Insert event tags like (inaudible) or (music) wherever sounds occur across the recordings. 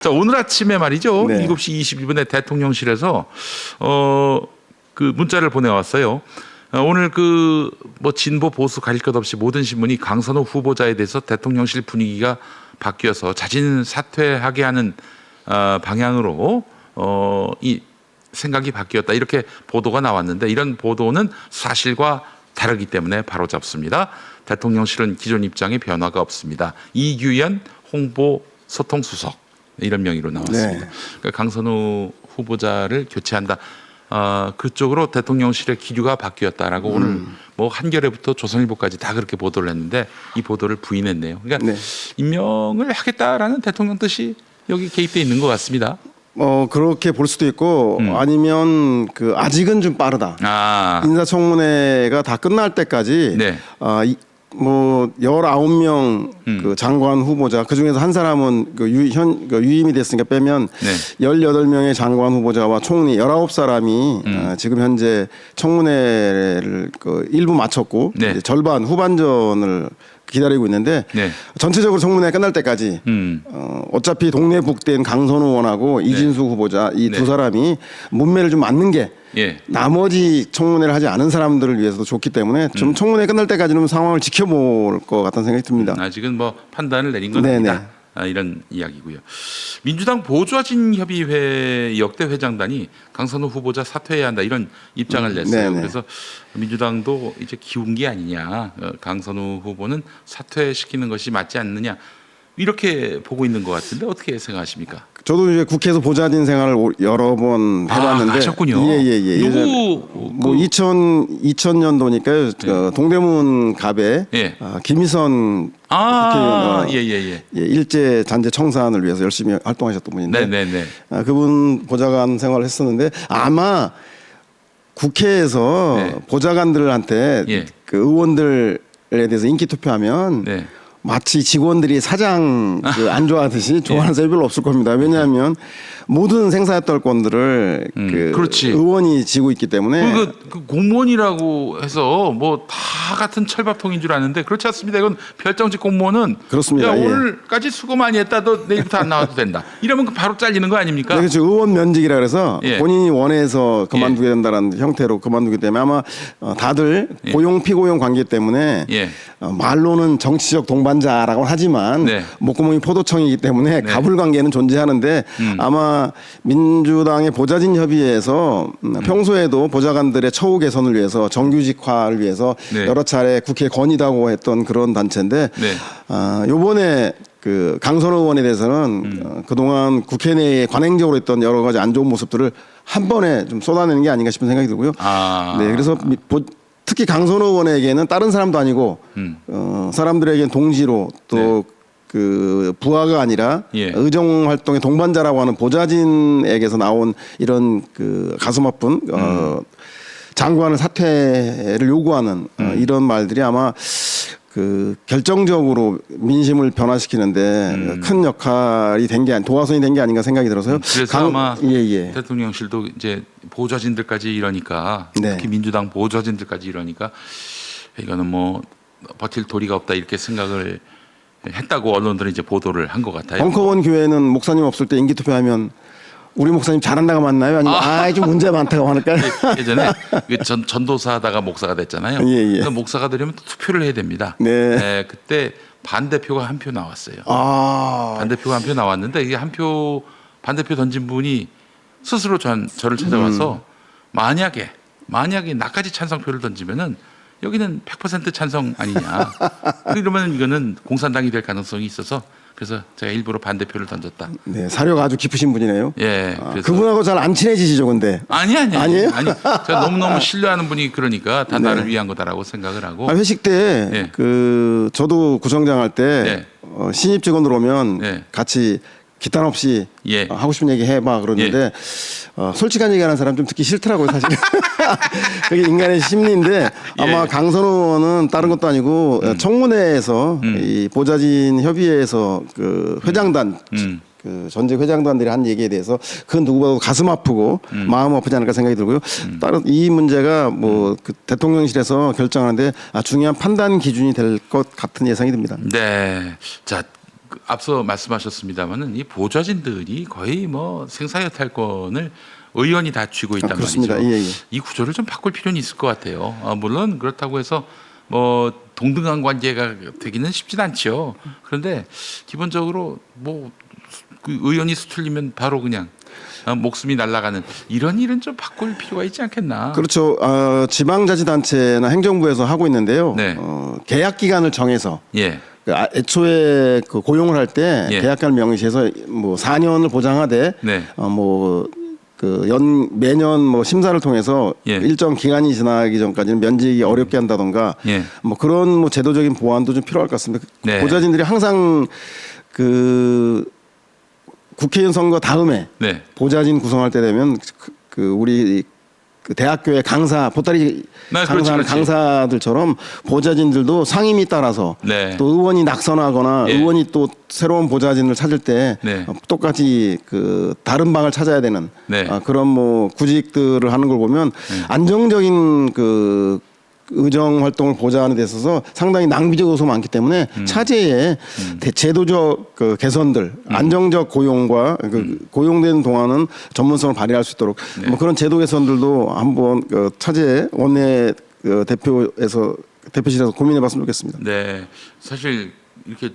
자, 오늘 아침에 말이죠. 네. 7시 21분에 대통령실에서 어, 그 문자를 보내왔어요. 어, 오늘 그 뭐 진보 보수 가릴 것 없이 모든 신문이 강선호 후보자에 대해서 대통령실 분위기가 바뀌어서 자진 사퇴하게 하는 어, 방향으로 어, 이 생각이 바뀌었다 이렇게 보도가 나왔는데 이런 보도는 사실과 다르기 때문에 바로 잡습니다. 대통령실은 기존 입장에 변화가 없습니다. 이규현 홍보 소통 수석 이런 명의로 나왔습니다. 네. 그러니까 강선우 후보자를 교체한다. 아, 그쪽으로 대통령실의 기류가 바뀌었다라고 오늘 뭐 한겨레부터 조선일보까지 다 그렇게 보도를 했는데 이 보도를 부인했네요. 그러니까 네. 임명을 하겠다라는 대통령 뜻이 여기 개입돼 있는 것 같습니다. 어 그렇게 볼 수도 있고 음. 아니면 그 아직은 좀 빠르다. 아, 인사청문회가 다 끝날 때까지 네. 아, 이, 뭐 19명 음. 그 장관 후보자 그 중에서 한 사람은 그 유, 현, 그 유임이 됐으니까 빼면 네. 18명의 장관 후보자와 총리 19사람이 음. 어, 지금 현재 청문회를 그 일부 마쳤고 네. 절반 후반전을 기다리고 있는데 네. 전체적으로 청문회 끝날 때까지 음, 어, 어차피 동네 북된 강선우 의원하고 이진수 후보자 이두 네. 사람이 문매를 좀 맞는 게 예. 나머지 청문회를 하지 않은 사람들을 위해서도 좋기 때문에 음. 좀 청문회 끝날 때까지는 상황을 지켜볼 것 같다는 생각이 듭니다. 아직은 뭐 판단을 내린 건 네네. 아니다. 아, 이런 이야기고요. 민주당 보좌진 협의회 역대 회장단이 강선우 후보자 사퇴해야 한다 이런 입장을 냈어요. 네네. 그래서 민주당도 이제 기운 게 아니냐. 어, 강선우 후보는 사퇴시키는 것이 맞지 않느냐. 이렇게 보고 있는 것 같은데 어떻게 생각하십니까? 저도 이제 국회에서 보좌진 생활을 오- 여러 번 해봤는데 아, 하셨군요. 예예예. 누구 뭐 그- 2000 2000년도니까요. 어, 동대문 갑에 예. 아, 김희선 아, 국회의원, 어, 예예예. 예, 일제 잔재 청산을 위해서 열심히 활동하셨던 분인데 네네네. 아, 그분 보좌관 생활을 했었는데 아마 국회에서 네. 보좌관들한테 예. 그 의원들에 대해서 인기 투표하면 네. 마치 직원들이 사장 그 안 좋아하듯이 (laughs) 좋아하는 사람이 별로 없을 겁니다. 왜냐하면 모든 생사떨권들을 음, 그 그렇지. 의원이 지고 있기 때문에 그, 그 공무원이라고 해서 뭐 다 같은 철밥통인 줄 아는데 그렇지 않습니다. 이건 별정직 공무원은 그렇습니다. 야, 예. 오늘까지 수고 많이 했다. 너 내일부터 안 나와도 된다. 이러면 그 바로 잘리는 거 아닙니까? 네, 그렇죠. 의원 면직이라 그래서 예. 본인이 원해서 그만두게 된다는 형태로 그만두기 때문에 아마 어, 다들 예. 고용 피고용 관계 때문에 예. 어, 말로는 정치적 동반 자라고 하지만 네. 목구멍이 포도청이기 때문에 네. 가불 관계는 존재하는데 음. 아마 민주당의 보좌진 협의회에서 음, 평소에도 보좌관들의 처우 개선을 위해서 정규직화를 위해서 네. 여러 차례 국회에 건의다고 했던 그런 단체인데 네. 아, 요번에 그 강선호 의원에 대해서는 음. 어, 그동안 국회 내에 관행적으로 했던 여러 가지 안 좋은 모습들을 한 번에 좀 쏟아내는 게 아닌가 싶은 생각이 들고요. 아. 네, 그래서 미- 보- 특히 강선호 의원에게는 다른 사람도 아니고 음. 어, 사람들에게는 동지로 또 그 부하가 아니라 예. 의정 활동의 동반자라고 하는 보좌진에게서 나온 이런 그 가슴 아픈 어, 장관을 사퇴를 요구하는 어, 이런 말들이 아마 그 결정적으로 민심을 변화시키는데 큰 역할이 된 게 도화선이 된 게 아닌가 생각이 들어서요. 그래서 아마 예, 예. 대통령실도 이제 보좌진들까지 이러니까 네. 특히 민주당 보좌진들까지 이러니까 이거는 뭐 버틸 도리가 없다 이렇게 생각을 했다고 언론들이 이제 보도를 한 것 같아요. 벙커원 교회는 목사님 없을 때 인기 투표하면 우리 목사님 잘한다가 맞나요? 아니면 아, 좀 문제 많다고 하니까 예전에 (laughs) 그 전, 전도사 하다가 목사가 됐잖아요. 예, 예. 목사가 되려면 또 투표를 해야 됩니다. 네. 그때 반대표가 한 표 나왔어요. 아, 반대표가 한 표 나왔는데 이게 한 표 반대표 던진 분이 스스로 전, 저를 찾아와서 음. 만약에 만약에 나까지 찬성표를 던지면은 여기는 100% 찬성 아니냐. (laughs) 이러면 이거는 공산당이 될 가능성이 있어서 그래서 제가 일부러 반대표를 던졌다. 네, 사료가 아주 깊으신 분이네요. 예. 아, 그래서 그분하고 잘 안 친해지시죠, 근데. 아니 아니 아니에요? 아니 제가 너무 너무 (laughs) 신뢰하는 분이 그러니까 다 네. 나를 위한 거다라고 생각을 하고 아, 회식 때 예. 그 저도 구청장 할 때 네. 어, 신입 직원들 오면 네. 같이 기탄 없이 예. 어, 하고 싶은 얘기 해봐 그러는데 어, 솔직한 얘기하는 사람 좀 듣기 싫더라고요 사실. (laughs) 그게 인간의 심리인데 아마 예. 음. 강선호 의원은 다른 것도 아니고 어, 청문회에서 이 보좌진 협의회에서 그 회장단 음. 그 전직 회장단들이 한 얘기에 대해서 그 누구보다도 가슴 아프고 음. 마음 아프지 않을까 생각이 들고요. 다른 이 문제가 음. 뭐그 대통령실에서 결정하는데 아, 중요한 판단 기준이 될 것 같은 예상이 듭니다. 네. 자, 그 앞서 말씀하셨습니다마는 이 보좌진들이 거의 뭐 생사여탈권을 의원이 다 쥐고 있단 아. 말이죠. 예, 예. 이 구조를 좀 바꿀 필요는 있을 것 같아요. 아, 물론 그렇다고 해서 뭐 동등한 관계가 되기는 쉽진 않죠. 그런데 기본적으로 뭐그 의원이 수틀리면 바로 그냥 아, 목숨이 날아가는 이런 일은 좀 바꿀 필요가 있지 않겠나. 그렇죠. 어, 지방자치단체나 행정부에서 하고 있는데요. 네. 어, 계약 기간을 정해서 예. 그 아- 애초에 그 고용을 할 때 예. 계약기간 명시해서 뭐 4년을 보장하되 네. 어뭐그 연 매년 뭐 심사를 통해서 예. 일정 기간이 지나기 전까지는 면직이 어렵게 한다던가 예. 뭐 그런 뭐 제도적인 보완도 좀 필요할 것 같습니다. 네. 보좌진들이 항상 그 국회의원 선거 다음에 네. 보좌진 구성할 때 되면 그, 그 우리 그 대학교의 강사 보따리 네, 그렇지, 강사하는 그렇지. 강사들처럼 보좌진들도 상임이 따라서 네. 또 의원이 낙선하거나 예. 의원이 또 새로운 보좌진을 찾을 때 네. 어, 똑같이 그 다른 방을 찾아야 되는 네. 아, 그런 뭐 구직들을 하는 걸 보면 안정적인 그 의정 활동을 보좌하는 데 있어서 상당히 낭비적 요소 많기 때문에 음. 차제에 대- 제도적 그 개선들 안정적 고용과 그 고용되는 동안은 전문성을 발휘할 수 있도록 네. 뭐 그런 제도 개선들도 한번 그 차제에 원내 그 대표에서 대표실에서 고민해봤으면 좋겠습니다. 네. 사실 이렇게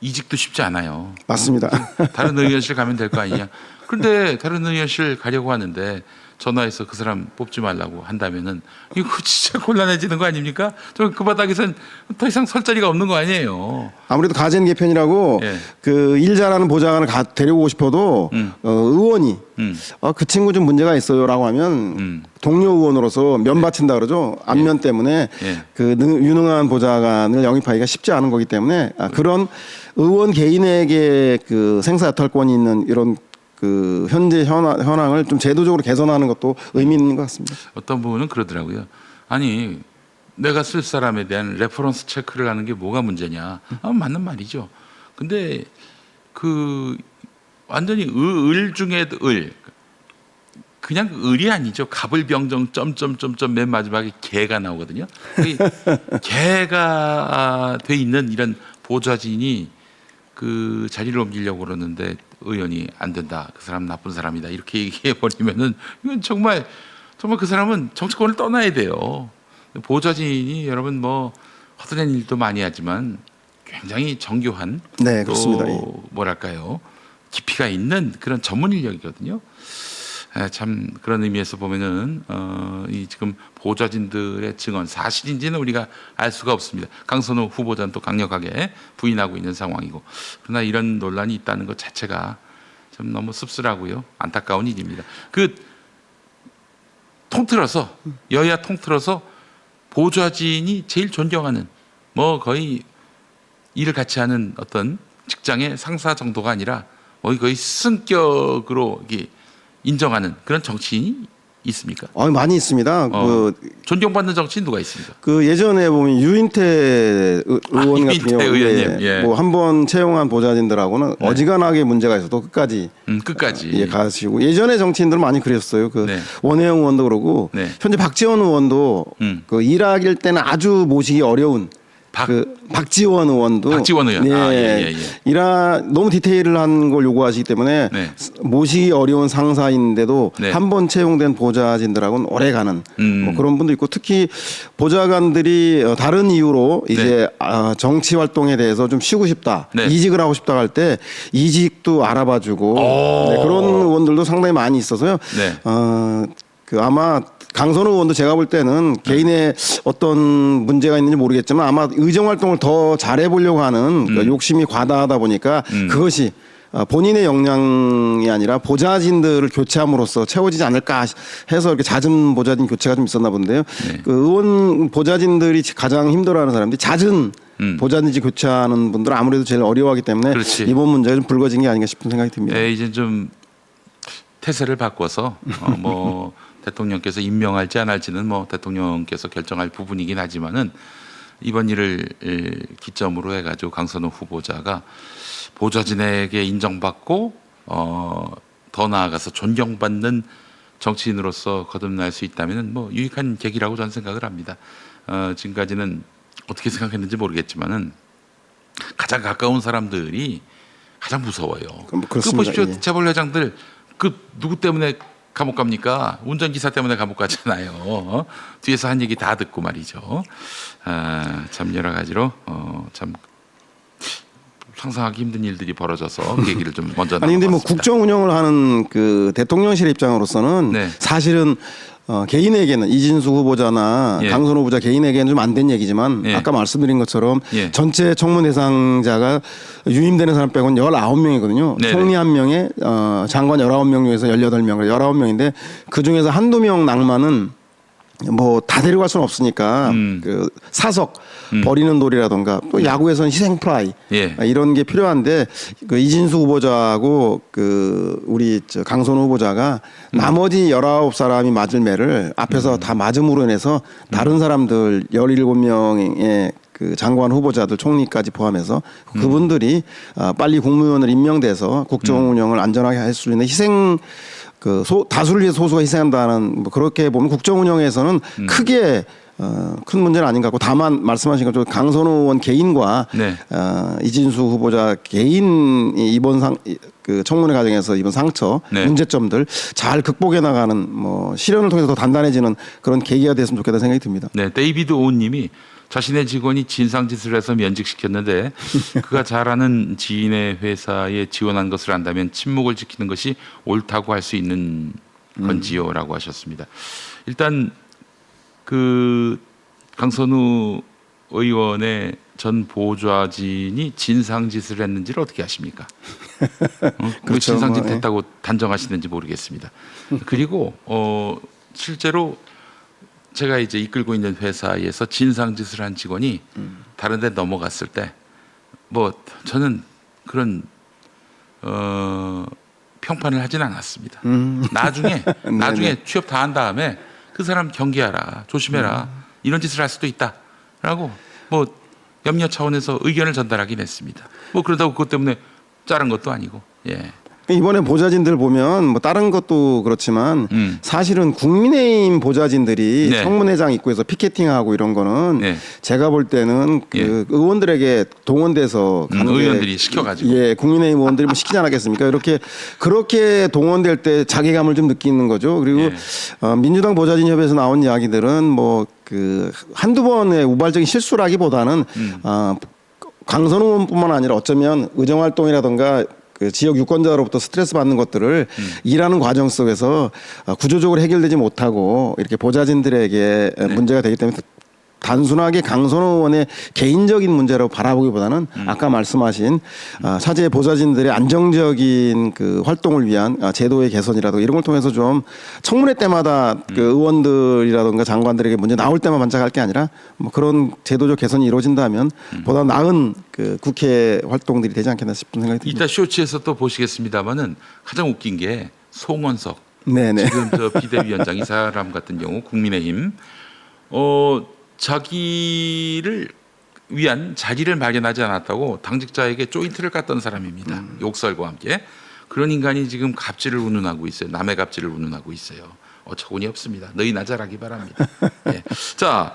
이직도 쉽지 않아요. 맞습니다. 다른 의원실 가면 될 거 아니냐. 그런데 다른 의원실 가려고 하는데 전화해서 그 사람 뽑지 말라고 한다면은 이거 진짜 곤란해지는 거 아닙니까? 저 그 바닥에선 더 이상 설 자리가 없는 거 아니에요. 아무래도 가젠 개편이라고 예. 그일 잘하는 보좌관을 가, 데려오고 싶어도 음. 어, 의원이 음. 어, 그 친구 좀 문제가 있어요라고 하면 음. 동료 의원으로서 면 바친다 그러죠. 안면 때문에 예. 그 능- 유능한 보좌관을 영입하기가 쉽지 않은 거기 때문에 아, 그런 의원 개인에게 그 생사여탈권이 있는 이런 그 현재 현황, 현황을 좀 제도적으로 개선하는 것도 의미 있는 것 같습니다. 어떤 부분은 그러더라고요. 아니 내가 쓸 사람에 대한 레퍼런스 체크를 하는 게 뭐가 문제냐? 아, 맞는 말이죠. 근데 그 완전히 의, 을 중에 을 그냥 을이 아니죠. 갑을병정 점점점점 맨 마지막에 개가 나오거든요. 그 (laughs) 개가 돼 있는 이런 보좌진이 그 자리를 옮기려고 그러는데 의원이 안 된다. 그 사람 나쁜 사람이다. 이렇게 (laughs) 얘기해 버리면은 이건 정말 정말 그 사람은 정치권을 떠나야 돼요. 보좌진이 여러분 뭐 허드렛 일도 많이 하지만 굉장히 정교한 네, 또 그렇습니다. 예. 뭐랄까요 깊이가 있는 그런 전문 인력이거든요. 에, 참 그런 의미에서 보면은 어, 이 지금 보좌진들의 증언 사실인지는 우리가 알 수가 없습니다. 강선호 후보자는 또 강력하게 부인하고 있는 상황이고 그러나 이런 논란이 있다는 것 자체가 좀 너무 씁쓸하고요 안타까운 일입니다. 그 통틀어서 여야 통틀어서 보좌진이 제일 존경하는 뭐 거의 일을 같이 하는 어떤 직장의 상사 정도가 아니라 거의 거의 승격으로 이게 인정하는 그런 정치인이 있습니까? 어, 많이 있습니다. 어. 그 존경받는 정치인 누가 있습니까? 그 예전에 보면 유인태 의- 의원 아, 같은 유인태 경우에 의원님, 예. 뭐 한 번 채용한 보좌진들하고는 네. 어지간하게 문제가 있어도 끝까지 음, 끝까지. 예, 가시고 예전에 정치인들은 많이 그랬어요. 그 네. 원혜영 의원도 그러고 네. 현재 박지원 의원도 음. 그 일하길 때는 아주 모시기 어려운 박- 그 박지원 의원도 박지원 의원. 아, 예, 예, 예. 일하 너무 디테일한 걸 요구하시기 때문에 네. 모시기 어려운 상사인데도 네. 한 번 채용된 보좌진들하고는 오래 가는 음. 뭐 그런 분도 있고 특히 보좌관들이 어, 다른 이유로 이제 아, 정치 활동에 대해서 좀 쉬고 싶다 네. 이직을 하고 싶다 할 때 이직도 알아봐주고 오. 네, 그런 의원들도 상당히 많이 있어서요. 네. 어, 그 아마 강선호 의원도 제가 볼 때는 개인의 어떤 문제가 있는지 모르겠지만 아마 의정 활동을 더 잘해 보려고 하는 그 욕심이 과다하다 보니까 음. 그것이 어, 본인의 역량이 아니라 보좌진들을 교체함으로써 채워지지 않을까 해서 이렇게 잦은 보좌진 교체가 좀 있었나 본데요. 네. 그 의원 보좌진들이 가장 힘들어하는 사람들이 잦은 음. 보좌진지 교체하는 분들은 아무래도 제일 어려워하기 때문에 그렇지. 이번 문제가 좀 불거진 게 아닌가 싶은 생각이 듭니다. 예, 이제 좀 태세를 바꿔서 어, 뭐 (laughs) 대통령께서 임명할지 안 할지는 뭐 대통령께서 결정할 부분이긴 하지만은 이번 일을 에, 기점으로 해가지고 강선호 후보자가 보좌진에게 인정받고 어, 더 나아가서 존경받는 정치인으로서 거듭날 수 있다면 뭐 유익한 계기라고 저는 생각을 합니다. 어, 지금까지는 어떻게 생각했는지 모르겠지만은 가장 가까운 사람들이 가장 무서워요. 그럼 그. 보십시오 예. 재벌 회장들 그 누구 때문에 감옥 갑니까? 운전기사 때문에 감옥 가잖아요. 어? 뒤에서 한 얘기 다 듣고 말이죠. 아, 참 여러 가지로 어, 참 상상하기 힘든 일들이 벌어져서 그 얘기를 좀 먼저 (laughs) 아니 근데 뭐. 국정 운영을 하는 그 대통령실 입장으로서는 네. 사실은 어, 개인에게는 이진수 후보자나 예. 강선 후보자 개인에게는 좀 안 된 얘기지만 예. 아까 말씀드린 것처럼 예. 전체 청문 대상자가 유임되는 사람 빼고는 19명이거든요. 네네. 총리 한 명에 어, 장관 19명 중에서 18명, 19명인데 그 중에서 한두 명 낭만은 뭐 다 데려갈 수는 없으니까 음. 그 사석 버리는 돌이라던가 또 야구에서는 희생 프라이 예. 아, 이런 게 필요한데 그 이진수 후보자하고 그 우리 저 강선우 후보자가 나머지 19사람이 맞을 매를 앞에서 다 맞음으로 인해서 다른 사람들 17명의 그 장관 후보자들 총리까지 포함해서 그분들이 아, 빨리 국무위원을 임명돼서 국정 운영을 안전하게 할 수 있는 희생 그 소, 다수를 위해 소수가 희생한다는 뭐 그렇게 보면 국정 운영에서는 크게 어, 큰 문제는 아닌 것 같고 다만 말씀하신 것처럼 강선우 의원 개인과 네. 어, 이진수 후보자 개인 이번 상 그 청문회 과정에서 이번 상처 네. 문제점들 잘 극복해 나가는 뭐 실현을 통해서 더 단단해지는 그런 계기가 됐으면 좋겠다 생각이 듭니다. 네, 데이비드 오님이 자신의 직원이 진상짓을 해서 면직시켰는데 그가 잘 아는 지인의 회사에 지원한 것을 안다면 침묵을 지키는 것이 옳다고 할 수 있는 건지요 라고 하셨습니다. 일단 그 강선우 의원의 전 보좌진이 진상짓을 했는지를 어떻게 아십니까? (laughs) 어? 왜 그렇죠. 진상짓 뭐, 예. 했다고 단정하시는지 모르겠습니다. 그리고 어 실제로 제가 이제 이끌고 있는 회사에서 진상짓을 한 직원이 다른 데 넘어갔을 때 뭐 저는 그런 어 평판을 하진 않았습니다. 나중에 (laughs) 나중에 취업 다 한 다음에 그 사람 경계하라 조심해라 이런 짓을 할 수도 있다라고 뭐 염려 차원에서 의견을 전달하긴 했습니다. 뭐 그러다고 그것 때문에 자른 것도 아니고 예. 이번에 보좌진들 보면 뭐 다른 것도 그렇지만 음. 사실은 국민의힘 보좌진들이 네. 청문회장 입구에서 피켓팅하고 이런 거는 네. 제가 볼 때는 그 예. 의원들에게 동원돼서 음, 게 의원들이 시켜가지고. 예 국민의힘 의원들이 뭐 시키지 않았겠습니까 이렇게 그렇게 동원될 때 자괴감을 좀 느끼는 거죠 그리고 예. 어, 민주당 보좌진 협의회에서 나온 이야기들은 뭐 그 한두 번의 우발적인 실수라기보다는 음. 어, 강선우 의원뿐만 아니라 어쩌면 의정 활동이라든가 그 지역 유권자로부터 스트레스 받는 것들을 음. 일하는 과정 속에서 어, 구조적으로 해결되지 못하고 이렇게 보좌진들에게 네. 문제가 되기 때문에 단순하게 강선호 의원의 개인적인 문제로 바라보기보다는 음. 아까 말씀하신 어, 사제 보좌진들의 안정적인 그 활동을 위한 어, 제도의 개선이라든가 이런 걸 통해서 좀 청문회 때마다 그 음. 의원들이라든가 장관들에게 문제 나올 때만 반짝할 게 아니라 뭐 그런 제도적 개선이 이루어진다면 음. 보다 나은 그 국회 활동들이 되지 않겠나 싶은 생각이 듭니다. 이따 쇼츠에서 또 보시겠습니다만은 가장 웃긴 게 송원석 네네. 지금 저 (laughs) 비대위원장 이 사람 같은 경우 국민의힘 어 자기를 위한 자리를 마련하지 않았다고 당직자에게 조인트를 깠던 사람입니다. 음. 욕설과 함께 그런 인간이 지금 갑질을 운운하고 있어요. 남의 갑질을 운운하고 있어요. 어처구니 없습니다. 너희 나잘하기 바랍니다. (laughs) 예. 자